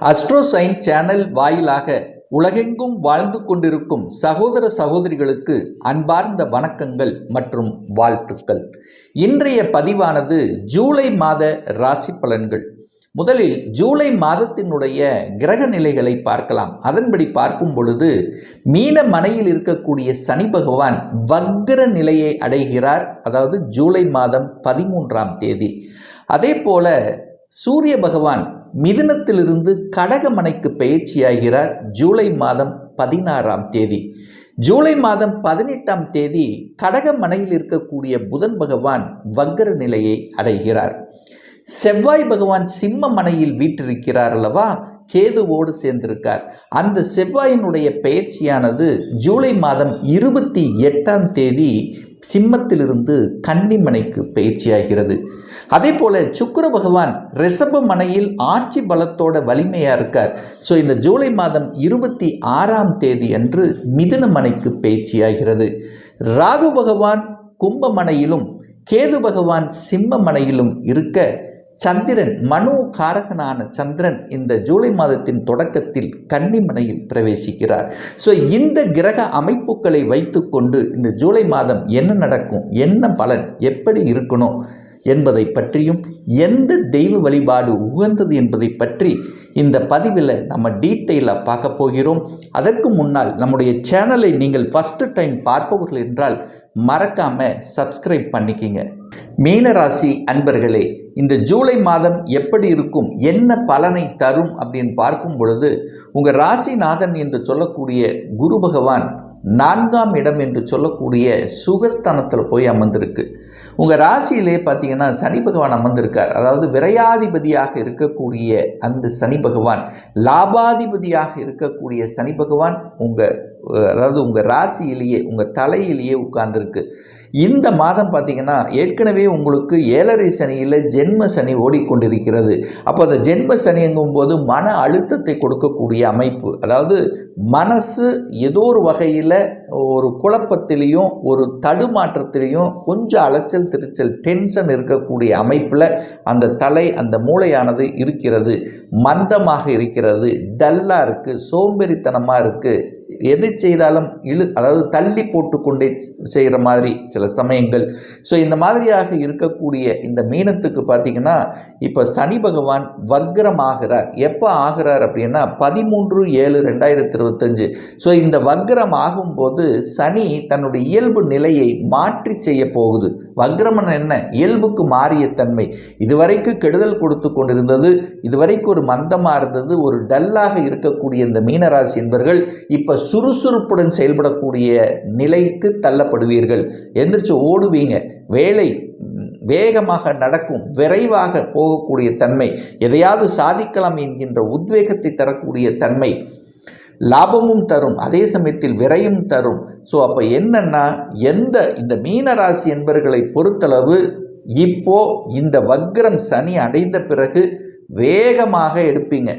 அஸ்ட்ரோசைன் channel வாயிலாக உலகெங்கும் வாழ்ந்து கொண்டிருக்கும் சகோதர சகோதரிகளுக்கு அன்பார்ந்த வணக்கங்கள் மற்றும் வாழ்த்துக்கள். இன்றைய பதிவானது ஜூலை மாத ராசி பலன்கள். முதலில் ஜூலை மாதத்தினுடைய கிரக நிலைகளை பார்க்கலாம். அதன்படி பார்க்கும் பொழுது மீன மனையில் இருக்கக்கூடிய சனி பகவான் வக்ர நிலையை அடைகிறார். அதாவது ஜூலை மாதம் பதிமூன்றாம் தேதி. அதே போல சூரிய பகவான் மிதுனத்திலிருந்து கடகமனைக்கு பயிற்சியாகிறார் ஜூலை மாதம் பதினாறாம் தேதி. ஜூலை மாதம் பதினெட்டாம் தேதி கடகமனையில் இருக்கக்கூடிய புதன் பகவான் வக்கர நிலையை அடைகிறார். செவ்வாய் பகவான் சிம்ம மனையில் வீற்றிருக்கிறார் அல்லவா? கேதுவோடு சேர்ந்திருக்கார். அந்த செவ்வாயினுடைய பயிற்சியானது ஜூலை மாதம் இருபத்தி எட்டாம் தேதி சிம்மத்திலிருந்து கன்னிமனைக்கு பயிற்சியாகிறது. அதே போல சுக்கர பகவான் ரிஷப மனையில் ஆட்சி பலத்தோட வலிமையாக இருக்கார். ஸோ இந்த ஜூலை மாதம் இருபத்தி ஆறாம் தேதி அன்று மிதுன மனைக்கு பயிற்சியாகிறது. ராகு பகவான் கும்பமனையிலும் கேது பகவான் சிம்ம மனையிலும் இருக்க சந்திரன் மனு காரகனான சந்திரன் இந்த ஜூலை மாதத்தின் தொடக்கத்தில் கன்னிமனையில் பிரவேசிக்கிறார். ஸோ இந்த கிரக அமைப்புகளை வைத்துக்கொண்டு இந்த ஜூலை மாதம் என்ன நடக்கும்? என்ன பலன்? எப்படி இருக்கணும்? என்பதை பற்றியும் எந்த தெய்வ வழிபாடு உகந்தது என்பதை பற்றி இந்த பதிவில் நம்ம டீட்டெயிலாக பார்க்க போகிறோம். அதற்கு முன்னால் நம்முடைய சேனலை நீங்கள் ஃபஸ்ட்டு டைம் பார்ப்பவர்கள் என்றால் மறக்காமல் சப்ஸ்கிரைப் பண்ணிக்கிங்க. மீனராசி அன்பர்களே இந்த ஜூலை மாதம் எப்படி இருக்கும் என்ன பலனை தரும் அப்படின்னு பார்க்கும் பொழுது உங்கள் ராசிநாதன் என்று சொல்லக்கூடிய குரு பகவான் நான்காம் இடம் என்று சொல்லக்கூடிய சுகஸ்தானத்தில் போய் அமர்ந்திருக்கு. உங்கள் ராசியிலே பார்த்தீங்கன்னா சனி பகவான் அமர்ந்திருக்கார். அதாவது விரையாதிபதியாக இருக்கக்கூடிய அந்த சனி பகவான் லாபாதிபதியாக இருக்கக்கூடிய சனி பகவான் உங்கள் அதாவது உங்கள் ராசியிலேயே உங்கள் தலையிலேயே உட்கார்ந்துருக்கு. இந்த மாதம் பார்த்திங்கன்னா ஏற்கனவே உங்களுக்கு ஏழரை சனியில் ஜென்ம சனி ஓடிக்கொண்டிருக்கிறது. அப்போ அந்த ஜென்ம சனிங்கும் போது மன அழுத்தத்தை கொடுக்கக்கூடிய அமைப்பு. அதாவது மனசு ஏதோ ஒரு வகையில் ஒரு குழப்பத்திலையும் ஒரு தடுமாற்றத்திலையும் கொஞ்சம் அலைச்சல் திருச்சல் டென்ஷன் இருக்கக்கூடிய அமைப்பில் அந்த தலை அந்த மூளையானது இருக்கிறது. மந்தமாக இருக்கிறது. டல்லாக இருக்குது சோம்பேறித்தனமாக இருக்குது எது செய்தாலும் இழு அதாவது தள்ளி போட்டு கொண்டே செய்கிற மாதிரி சில சமயங்கள். ஸோ இந்த மாதிரியாக இருக்கக்கூடிய இந்த மீனத்துக்கு பார்த்திங்கன்னா இப்போ சனி பகவான் வக்ரம் ஆகிறார் எப்போ ஆகிறார் அப்படின்னா பதிமூன்று ஏழு ரெண்டாயிரத்தி இருபத்தஞ்சு. ஸோ இந்த வக்ரம் ஆகும்போது சனி தன்னுடைய இயல்பு நிலையை மாற்றி செய்ய போகுது. வக்ரமன் என்ன? இயல்புக்கு மாறிய தன்மை. இதுவரைக்கும் கெடுதல் கொடுத்து கொண்டிருந்தது இதுவரைக்கும் ஒரு மந்தமாக இருந்தது ஒரு டல்லாக இருக்கக்கூடிய இந்த மீனராசி என்பர்கள் இப்போ சுறுசுறுப்புடன் செயல்படக்கூடிய நிலைக்கு தள்ளப்படுவீர்கள். எந்திரிச்சு ஓடுவீங்க. வேலை வேகமாக நடக்கும் விரைவாக போகக்கூடிய தன்மை எதையாவது சாதிக்கலாம் என்கின்ற உத்வேகத்தை தரக்கூடிய தன்மை லாபமும் தரும் அதே சமயத்தில் விரையும் தரும். ஸோ அப்போ என்னன்னா எந்த இந்த மீனராசி என்பர்களை பொறுத்தளவு இப்போ இந்த வக்ரம் சனி அடைந்த பிறகு வேகமாக எடுப்பீங்க.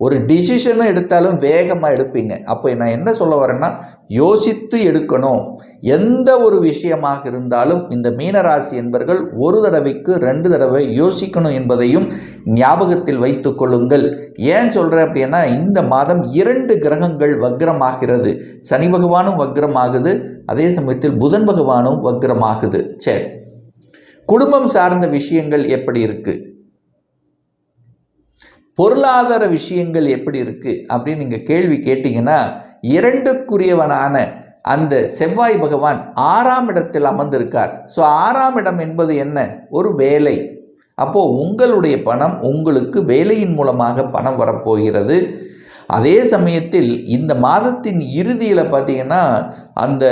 ஒரு டிசிஷனும் எடுத்தாலும் வேகமாக எடுப்பீங்க. அப்போ நான் என்ன சொல்ல வரேன்னா யோசித்து எடுக்கணும். எந்த ஒரு விஷயமாக இருந்தாலும் இந்த மீனராசி என்பர்கள் ஒரு தடவைக்கு ரெண்டு தடவை யோசிக்கணும் என்பதையும் ஞாபகத்தில் வைத்து கொள்ளுங்கள். ஏன் சொல்கிறேன் அப்படின்னா இந்த மாதம் இரண்டு கிரகங்கள் வக்ரமாகிறது. சனி பகவானும் வக்ரமாகுது. அதே சமயத்தில் புதன் பகவானும் வக்ரமாகுது. சரி. குடும்பம் சார்ந்த விஷயங்கள் எப்படி இருக்குது பொருளாதார விஷயங்கள் எப்படி இருக்குது அப்படின்னு நீங்கள் கேள்வி கேட்டிங்கன்னா இரண்டுக்குரியவனான அந்த செவ்வாய் பகவான் ஆறாம் இடத்தில் அமர்ந்திருக்கார். ஸோ ஆறாம் இடம் என்பது என்ன? ஒரு வேலை. அப்போது உங்களுடைய பணம் உங்களுக்கு வேலையின் மூலமாக பணம் வரப்போகிறது. அதே சமயத்தில் இந்த மாதத்தின் இறுதியில் பார்த்தீங்கன்னா அந்த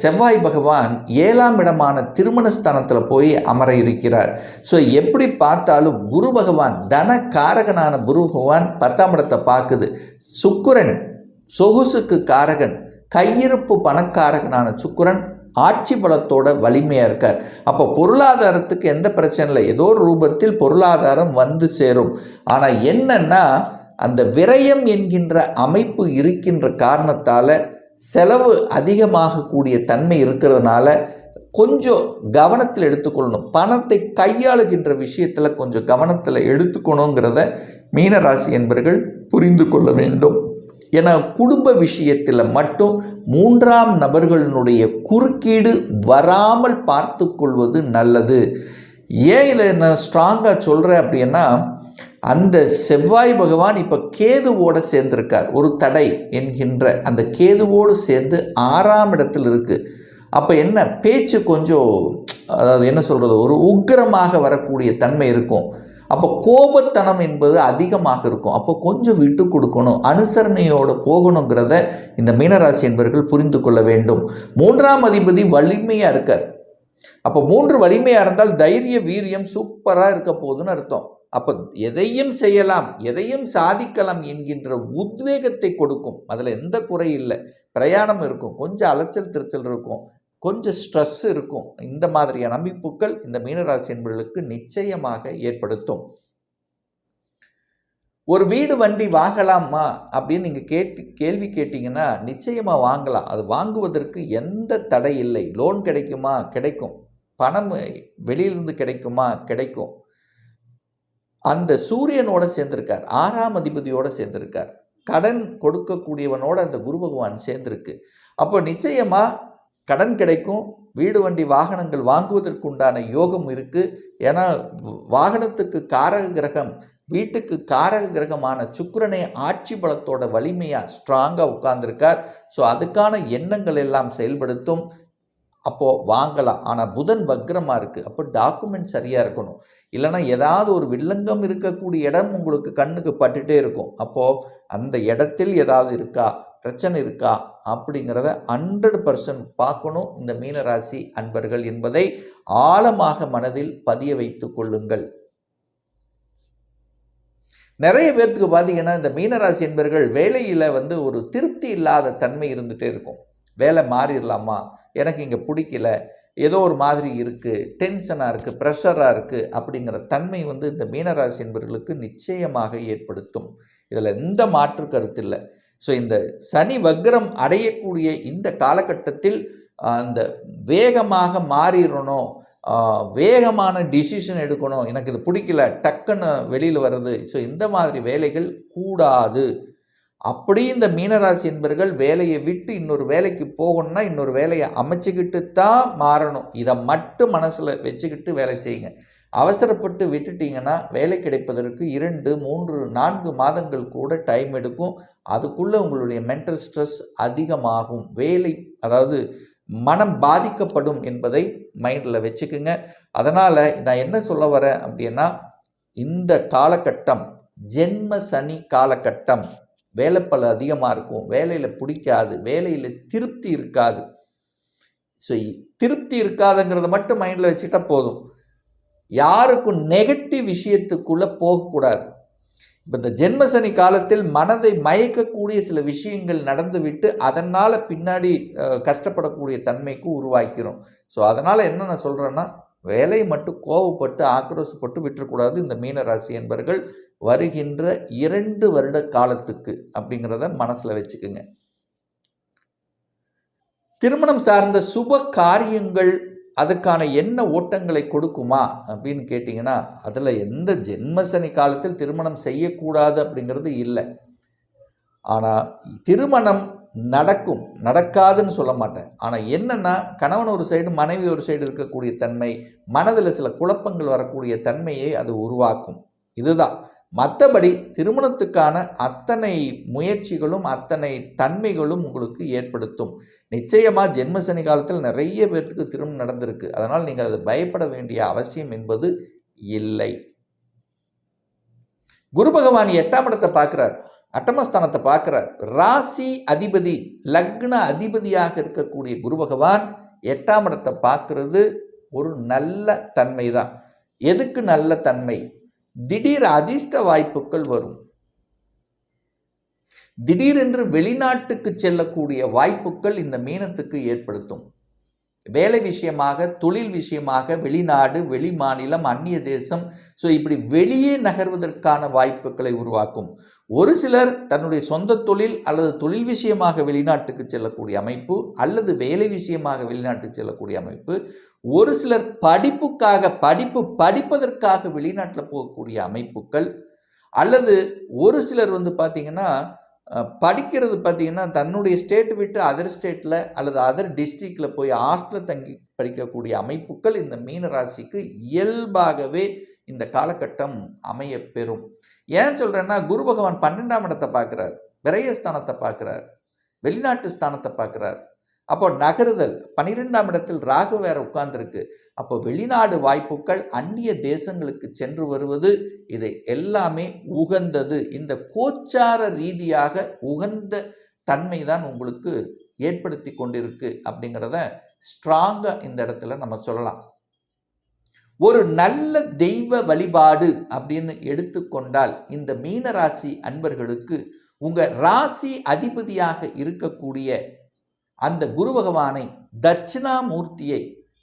செவ்வாய் பகவான் ஏழாம் இடமான திருமணஸ்தானத்தில் போய் அமர இருக்கிறார். ஸோ எப்படி பார்த்தாலும் குரு பகவான் தன காரகனான குரு பகவான் பத்தாம் இடத்தை பார்க்குது. சுக்குரன் சொகுசுக்கு காரகன் கையிருப்பு பணக்காரகனான சுக்குரன் ஆட்சி பலத்தோட வலிமையாக இருக்கார். அப்போ பொருளாதாரத்துக்கு எந்த பிரச்சனை இல்லை. ஏதோ ஒரு ரூபத்தில் பொருளாதாரம் வந்து சேரும். ஆனால் என்னன்னா அந்த விரயம் என்கின்ற அமைப்பு இருக்கின்ற காரணத்தால் செலவு அதிகமாகக்கூடிய தன்மை இருக்கிறதுனால கொஞ்சம் கவனத்தில் எடுத்துக்கொள்ளணும். பணத்தை கையாளுகின்ற விஷயத்தில் கொஞ்சம் கவனத்தில் எடுத்துக்கணுங்கிறத மீனராசி என்பர்கள் புரிந்து கொள்ள வேண்டும். என குடும்ப விஷயத்தில் மட்டும் மூன்றாம் நபர்களினுடைய குறுக்கீடு வராமல் பார்த்து கொள்வது நல்லது. ஏன் இதை நான் ஸ்ட்ராங்காக சொல்கிறேன் அப்படின்னா அந்த செவ்வாய் பகவான் இப்போ கேதுவோடு சேர்ந்திருக்கார். ஒரு தடை என்கின்ற அந்த கேதுவோடு சேர்ந்து ஆறாம் இடத்தில் இருக்குது அப்போ என்ன? பேச்சு கொஞ்சம் அதாவது என்ன சொல்கிறது ஒரு உக்கிரமாக வரக்கூடிய தன்மை இருக்கும். அப்போ கோபத்தனம் என்பது அதிகமாக இருக்கும். அப்போ கொஞ்சம் விட்டு கொடுக்கணும். அனுசரணையோடு போகணுங்கிறத இந்த மீனராசி என்பவர்கள் புரிந்து கொள்ள வேண்டும். மூன்றாம் அதிபதி வலிமையாக இருக்கார். அப்போ மூன்று வலிமையாக இருந்தால் தைரிய வீரியம் சூப்பராக இருக்க போகுதுன்னு அர்த்தம். அப்போ எதையும் செய்யலாம் எதையும் சாதிக்கலாம் என்கின்ற உத்வேகத்தை கொடுக்கும். அதில் எந்த குறை இல்லை. பிரயாணம் இருக்கும் கொஞ்சம் அலைச்சல் திருச்சல் இருக்கும் கொஞ்சம் ஸ்ட்ரெஸ் இருக்கும். இந்த மாதிரியான அமைப்புகள் இந்த மீனராசி என்பவர்களுக்கு நிச்சயமாக ஏற்படுத்தும். ஒரு வீடு வண்டி வாங்கலாமா அப்படின்னு நீங்கள் கேட்டு கேள்வி கேட்டிங்கன்னா நிச்சயமாக வாங்கலாம். அது வாங்குவதற்கு எந்த தடை இல்லை. லோன் கிடைக்குமா? கிடைக்கும். பணம் வெளியிலிருந்து கிடைக்குமா? கிடைக்கும். அந்த சூரியனோட சேர்ந்திருக்கார் ஆறாம் அதிபதியோட சேர்ந்திருக்கார். கடன் கொடுக்கக்கூடியவனோட அந்த குரு பகவான் சேர்ந்திருக்கு. அப்போ நிச்சயமாக கடன் கிடைக்கும் வீடு வண்டி வாகனங்கள் வாங்குவதற்கு உண்டான யோகம் இருக்குது ஏன்னா வாகனத்துக்கு காரக கிரகம் வீட்டுக்கு காரக கிரகமான சுக்கரனை ஆட்சி பலத்தோட வலிமையாக ஸ்ட்ராங்காக உட்கார்ந்துருக்கார். ஸோ அதுக்கான எண்ணங்கள் எல்லாம் செயல்படுத்தும். அப்போது வாங்கலாம். ஆனால் புதன் வக்ரமாக இருக்குது அப்போ டாக்குமெண்ட் சரியாக இருக்கணும். இல்லைன்னா ஏதாவது ஒரு வில்லங்கம் இருக்கக்கூடிய இடம் உங்களுக்கு கண்ணுக்கு பட்டுட்டே இருக்கும். அப்போது அந்த இடத்தில் ஏதாவது இருக்கா? பிரச்சனை இருக்கா? அப்படிங்கிறத ஹண்ட்ரட் பர்சன்ட் பார்க்கணும். இந்த மீனராசி அன்பர்கள் என்பதை ஆழமாக மனதில் பதிய வைத்து கொள்ளுங்கள். நிறைய பேர்த்துக்கு பார்த்தீங்கன்னா இந்த மீனராசி என்பர்கள் வேலையில் வந்து ஒரு திருப்தி இல்லாத தன்மை இருந்துகிட்டே இருக்கும். வேலை மாறிடலாமா? எனக்கு இங்கே பிடிக்கல. ஏதோ ஒரு மாதிரி இருக்குது டென்ஷனாக இருக்குது ப்ரெஷராக இருக்குது அப்படிங்கிற தன்மை வந்து இந்த மீனராசி என்பவர்களுக்கு நிச்சயமாக ஏற்படுத்தும். இதில் எந்த மாற்று கருத்து இல்லை. ஸோ இந்த சனி வக்ரம் அடையக்கூடிய இந்த காலகட்டத்தில் அந்த வேகமாக மாறிடணும். வேகமான டிசிஷன் எடுக்கணும். எனக்கு இது பிடிக்கல. டக்குன்னு வெளியில் வர்றது. ஸோ இந்த மாதிரி வேலைகள் கூடாது. அப்படி இந்த மீனராசி என்பர்கள் வேலையை விட்டு இன்னொரு வேலைக்கு போகணும்னா இன்னொரு வேலையை அமைச்சுக்கிட்டு தான் மாறணும். இதை மட்டும் மனசில் வச்சுக்கிட்டு வேலை செய்யுங்க. அவசரப்பட்டு விட்டுட்டீங்கன்னா வேலை கிடைப்பதற்கு இரண்டு மூன்று நான்கு மாதங்கள் கூட டைம் எடுக்கும். அதுக்குள்ளே உங்களுடைய மென்டல் ஸ்ட்ரெஸ் அதிகமாகும். வேலை அதாவது மனம் பாதிக்கப்படும் என்பதை மைண்டில் வச்சுக்குங்க. அதனால் நான் என்ன சொல்ல வரேன் அப்படின்னா இந்த காலகட்டம் ஜென்ம சனி காலகட்டம் வேலை பல அதிகமாக இருக்கும். வேலையில் பிடிக்காது. வேலையில் திருப்தி இருக்காது. ஸோ திருப்தி இருக்காதுங்கிறத மட்டும் மைண்டில் வச்சுட்டா போதும். யாருக்கும் நெகட்டிவ் விஷயத்துக்குள்ளே போகக்கூடாது. இப்போ இந்த ஜென்மசனி காலத்தில் மனதை மயக்கக்கூடிய சில விஷயங்கள் நடந்துவிட்டு அதனால் பின்னாடி கஷ்டப்படக்கூடிய தன்மைக்கு உருவாக்கிறோம். ஸோ அதனால் என்ன நான் சொல்கிறேன்னா வேலை மட்டும் கோவப்பட்டு ஆக்ரோசப்பட்டு விட்டுறக்கூடாது. இந்த மீனராசி என்பர்கள் வருகின்ற இரண்டு வருட காலத்துக்கு அப்படிங்கிறத மனசில் வச்சுக்குங்க. திருமணம் சார்ந்த சுப காரியங்கள் அதுக்கான என்ன ஓட்டங்களை கொடுக்குமா அப்படின்னு கேட்டிங்கன்னா அதில் எந்த ஜென்மசனி காலத்தில் திருமணம் செய்யக்கூடாது அப்படிங்கிறது இல்லை. ஆனால் திருமணம் நடக்கும். நடக்காதுன்னு சொல்ல மாட்டேன். ஆனால் என்னென்னா கணவன் ஒரு சைடு மனைவி ஒரு சைடு இருக்கக்கூடிய தன்மை மனதில் சில குழப்பங்கள் வரக்கூடிய தன்மையை அது உருவாக்கும். இதுதான். மற்றபடி திருமணத்துக்கான அத்தனை முயற்சிகளும் அத்தனை தன்மைகளும் உங்களுக்கு ஏற்படுத்தும். நிச்சயமாக ஜென்மசனி காலத்தில் நிறைய பேர்த்துக்கு திருமணம் நடந்திருக்கு. அதனால் நீங்கள் அதை பயப்பட வேண்டிய அவசியம் என்பது இல்லை. குரு பகவான் எட்டாம் இடத்தை பார்க்குறார். அட்டமஸ்தானத்தை பார்க்குறார் ராசி அதிபதி லக்ன அதிபதியாக இருக்கக்கூடிய குரு பகவான் எட்டாம் இடத்தை பார்க்கறது ஒரு நல்ல தன்மை தான் எதுக்கு நல்ல தன்மை? திடீர் அதிர்ஷ்ட வாய்ப்புகள் வரும். திடீரென்று வெளிநாட்டுக்கு செல்லக்கூடிய வாய்ப்புகள் இந்த மீனத்துக்கு ஏற்படுத்தும். வேலை விஷயமாக தொழில் விஷயமாக வெளிநாடு வெளி மாநிலம் அந்நிய தேசம். ஸோ இப்படி வெளியே நகர்வதற்கான வாய்ப்புகளை உருவாக்கும். ஒரு சிலர் தன்னுடைய சொந்த தொழில் அல்லது தொழில் விஷயமாக வெளிநாட்டுக்கு செல்லக்கூடிய அமைப்பு அல்லது வேலை விஷயமாக வெளிநாட்டுக்கு செல்லக்கூடிய அமைப்பு. ஒரு சிலர் படிப்புக்காக படிப்பு படிப்பதற்காக வெளிநாட்டில் போகக்கூடிய அமைப்புகள் அல்லது ஒரு சிலர் வந்து பார்த்திங்கன்னா படிக்கிறது பார்த்திங்கன்னா தன்னுடைய ஸ்டேட் விட்டு அதர் ஸ்டேட்டில் அல்லது அதர் டிஸ்ட்ரிக்டில் போய் ஹாஸ்டலில் தங்கி படிக்கக்கூடிய அமைப்புகள் இந்த மீன ராசிக்கு இயல்பாகவே இந்த காலகட்டம் அமைய பெறும். ஏன் சொல்கிறேன்னா குரு பகவான் பன்னெண்டாம் இடத்தை பார்க்குறார். விரயஸ்தானத்தை பார்க்குறார். வெளிநாட்டு ஸ்தானத்தை பார்க்குறார். அப்போ நகருதல். பன்னிரெண்டாம் இடத்தில் ராகு வேற உட்கார்ந்துருக்கு. அப்போ வெளிநாடு வாய்ப்புகள் அந்நிய தேசங்களுக்கு சென்று வருவது இதை எல்லாமே உகந்தது. இந்த கோச்சார ரீதியாக உகந்த தன்மை தான் உங்களுக்கு ஏற்படுத்தி கொண்டிருக்கு அப்படிங்கிறத ஸ்ட்ராங்காக இந்த இடத்துல நம்ம சொல்லலாம். ஒரு நல்ல தெய்வ வழிபாடு அப்படின்னு எடுத்துக்கொண்டால் இந்த மீன ராசி அன்பர்களுக்கு உங்கள் ராசி அதிபதியாக இருக்கக்கூடிய அந்த குரு பகவானை தட்சிணாமூர்த்தியை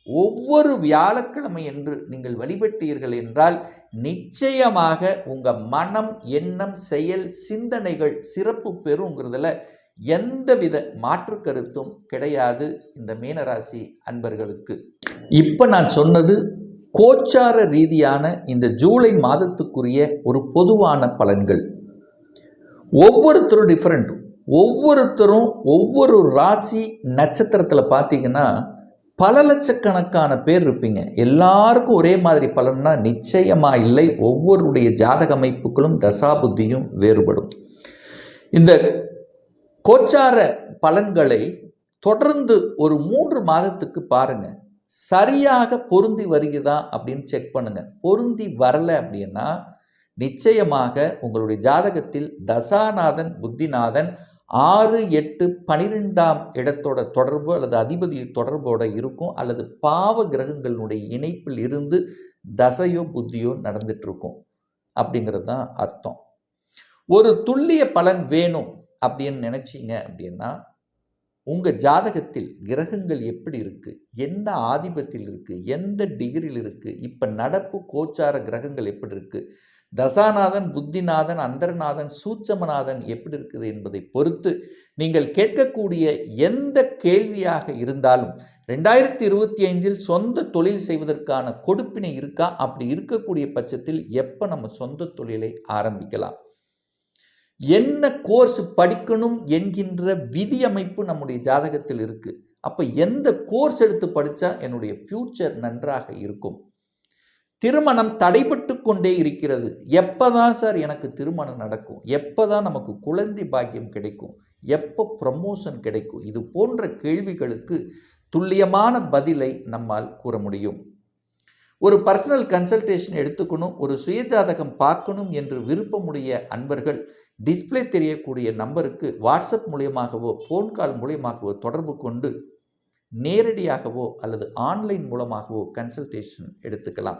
ஒவ்வொரு வியாழக்கிழமை என்று நீங்கள் வழிபட்டீர்கள் என்றால் நிச்சயமாக உங்கள் மனம் எண்ணம் செயல் சிந்தனைகள் சிறப்பு பெறுங்கிறதுல எந்தவித மாற்று கருத்தும் கிடையாது இந்த மீனராசி அன்பர்களுக்கு. இப்போ நான் சொன்னது கோச்சார ரீதியான இந்த ஜூலை மாதத்துக்குரிய ஒரு பொதுவான பலன்கள். ஒவ்வொருத்தரும் டிஃப்ரெண்ட் ஒவ்வொருத்தரும் ஒவ்வொரு ராசி நட்சத்திரத்தில் பார்த்தீங்கன்னா பல லட்சக்கணக்கான பேர் இருப்பீங்க. எல்லாருக்கும் ஒரே மாதிரி பலன்னா நிச்சயமாக இல்லை. ஒவ்வொருடைய ஜாதக அமைப்புகளும் தசாபுத்தியும் வேறுபடும். இந்த கோச்சார பலன்களை தொடர்ந்து ஒரு மூன்று மாதத்துக்கு பாருங்கள் சரியாக பொருந்தி வருகிறதா அப்படின்னு செக் பண்ணுங்கள் பொருந்தி வரலை அப்படின்னா நிச்சயமாக உங்களுடைய ஜாதகத்தில் தசாநாதன் புத்திநாதன் ஆறு எட்டு பனிரெண்டாம் இடத்தோட தொடர்பு அல்லது அதிபதி தொடர்போட இருக்கும் அல்லது பாவ கிரகங்களுடைய இணைப்பில் இருந்து தசையோ புத்தியோ நடந்துட்டு இருக்கும் அப்படிங்கிறது தான் அர்த்தம். ஒரு துல்லிய பலன் வேணும் அப்படின்னு நினைச்சீங்க அப்படின்னா உங்கள் ஜாதகத்தில் கிரகங்கள் எப்படி இருக்குது என்ன ஆதிபத்தில் இருக்குது எந்த டிகிரியில் இருக்குது இப்போ நடப்பு கோச்சார கிரகங்கள் எப்படி இருக்குது தசாநாதன் புத்திநாதன் அந்தர்நாதன் சூட்சமநாதன் எப்படி இருக்குது என்பதை பொறுத்து நீங்கள் கேட்கக்கூடிய எந்த கேள்வியாக இருந்தாலும் ரெண்டாயிரத்தி இருபத்தி ஐந்தில் சொந்த தொழில் செய்வதற்கான கொடுப்பினை இருக்கா? அப்படி இருக்கக்கூடிய பட்சத்தில் எப்போ நம்ம சொந்த தொழிலை ஆரம்பிக்கலாம்? என்ன கோர்ஸ் படிக்கணும் என்கின்ற விதி அமைப்பு நம்முடைய ஜாதகத்தில் இருக்குது அப்போ எந்த கோர்ஸ் எடுத்து படித்தா என்னுடைய ஃப்யூச்சர் நன்றாக இருக்கும்? திருமணம் தடைபட்டு கொண்டே இருக்கிறது. எப்போதான் சார் எனக்கு திருமணம் நடக்கும்? எப்பதான் நமக்கு குழந்தை பாக்கியம் கிடைக்கும்? எப்போ ப்ரமோஷன் கிடைக்கும்? இது போன்ற கேள்விகளுக்கு துல்லியமான பதிலை நம்மால் கூற முடியும். ஒரு பர்சனல் கன்சல்டேஷன் எடுத்துக்கணும் ஒரு சுயஜாதகம் பார்க்கணும் என்று விருப்பமுடைய அன்பர்கள் டிஸ்ப்ளே தெரியக்கூடிய நம்பருக்கு வாட்ஸ்அப் மூலியமாகவோ ஃபோன் கால் மூலியமாகவோ தொடர்பு கொண்டு நேரடியாகவோ அல்லது ஆன்லைன் மூலமாகவோ கன்சல்டேஷன் எடுத்துக்கலாம்.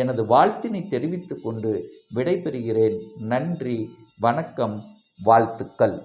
எனது வாழ்த்தினை தெரிவித்து கொண்டு விடைபெறுகிறேன். நன்றி வணக்கம் வாழ்த்துக்கள்.